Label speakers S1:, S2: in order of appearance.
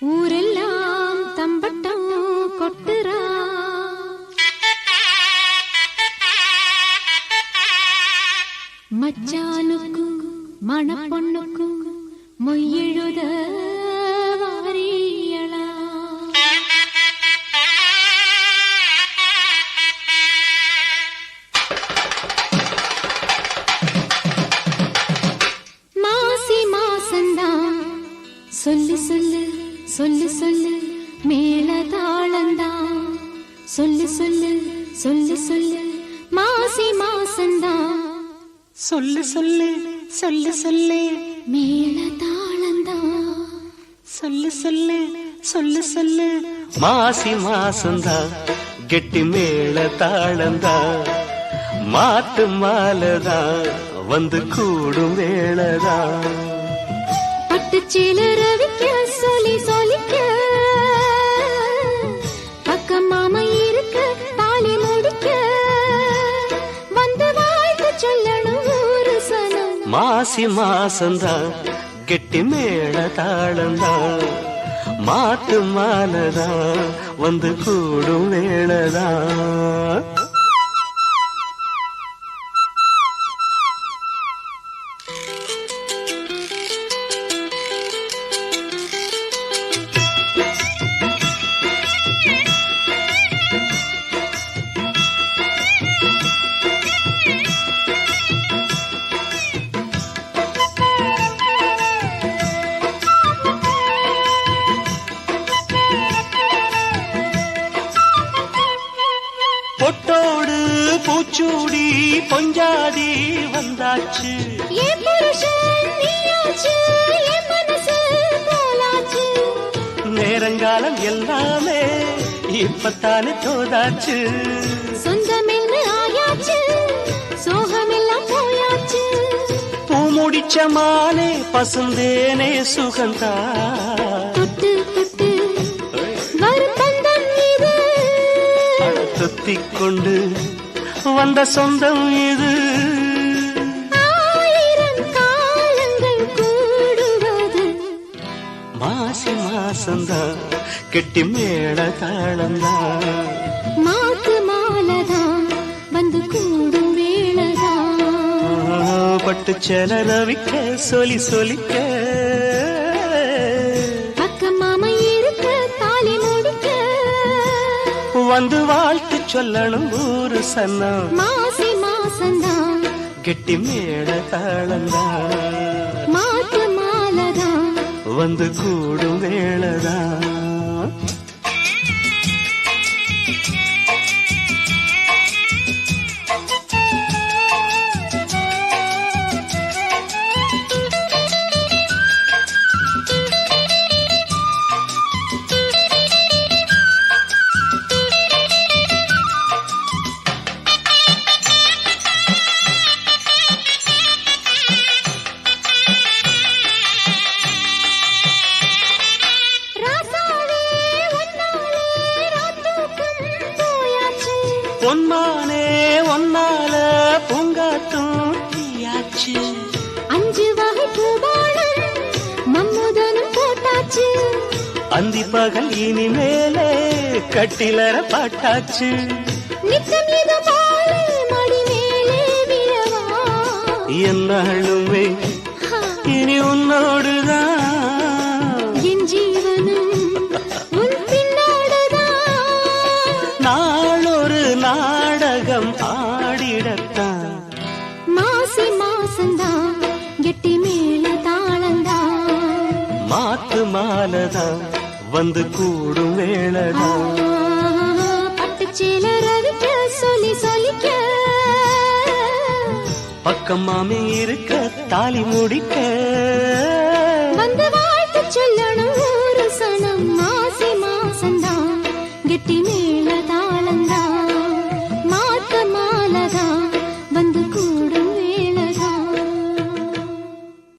S1: ஊரெல்லாம் தம்பட்டம் கொட்டுறா. மச்சானுக்கும் மணப்பொண்ணுக்கும் மொய்யெழுத வாரியலா. மாசி மாசந்தான் சொல்லு சொல்லு சொல்லு சொல்லு மேல தாளந்தான் சொல்லு சொல்லு சொல்லு சொல்லு மாசி மாசந்தான்
S2: சொல்லு சொல்லு சொல்லு சொல்லு.
S1: மேல தாளந்தான்
S2: சொல்லு சொல்லு சொல்லு சொல்லு மாசி மாசந்தா. கெட்டி மேல தாளந்தா. மாட்டு மாலதா வந்து கூடும் வேளதா.
S1: பட்டுச்சீல ரவிக்க சொல்லி
S2: மாசி மாசந்தா கெட்டி மேல தாளந்தா மாட்டு மாலதா வந்து கூடும் வேளதா. பூச்சூடி பொஞ்சாதி வந்தாச்சு. நேரங்காலம் எல்லாமே இப்பத்தானே தோதாச்சு.
S1: சொந்தமென்னு ஆயாச்சு சோகமெல்லாம் போயாச்சு.
S2: பூ முடிச்ச மானே பசுந்தேனே சுகந்தா.
S1: தொட்டு தொட்டு வரும் பந்தம் இது
S2: தொத்திக் கொண்டு வந்த சொந்தம் இது.
S1: ஆயிரம் காலங்கள் கூடுவது.
S2: மாசி மாசந்தா கெட்டி மேள தாளந்தா.
S1: மாத்து மாலதான் வந்து கூடும் வேளதான்
S2: பட்டு செல ரவிக்க சொலி சொலிக்க வந்து வாழ்த்து சொல்லணும் ஊரு சன்னம்
S1: மாசி மாசந்தான்
S2: கெட்டி மேள தாளந்தா.
S1: மாத்து மாலதான்
S2: வந்து கூடும் வேளதா பொன்மானே ஒன்னால பூங்காத்தும் தீயாச்சு.
S1: அஞ்சு வகை பூபானம் மம்முதனும் போட்டாச்சு.
S2: அந்தி பகல் இனிமேலே கட்டிலர பாட்டாச்சு.
S1: நித்தம் இது போல மடி மேலே விழவா.
S2: என்னாலுமே இனி உன்னோடுதான்.
S1: என் ஜீவனும் உன் பின்னோடுதான்.
S2: நாளொரு நாடகம் ஆடிடத்தான்
S1: மாசி மாசந்தான் கெட்டி மேல தாளந்தான்
S2: மாத்து மாலதான் வந்து கூடும் வேளதான்
S1: சொல்லி சொல்லிக்க.
S2: பக்கம் மாமி இருக்க தாலி முடிக்க.
S1: வந்து வாழ்த்து சொல்லணும் ஒரு சனம். மாசி மாசந்தான் கெட்டி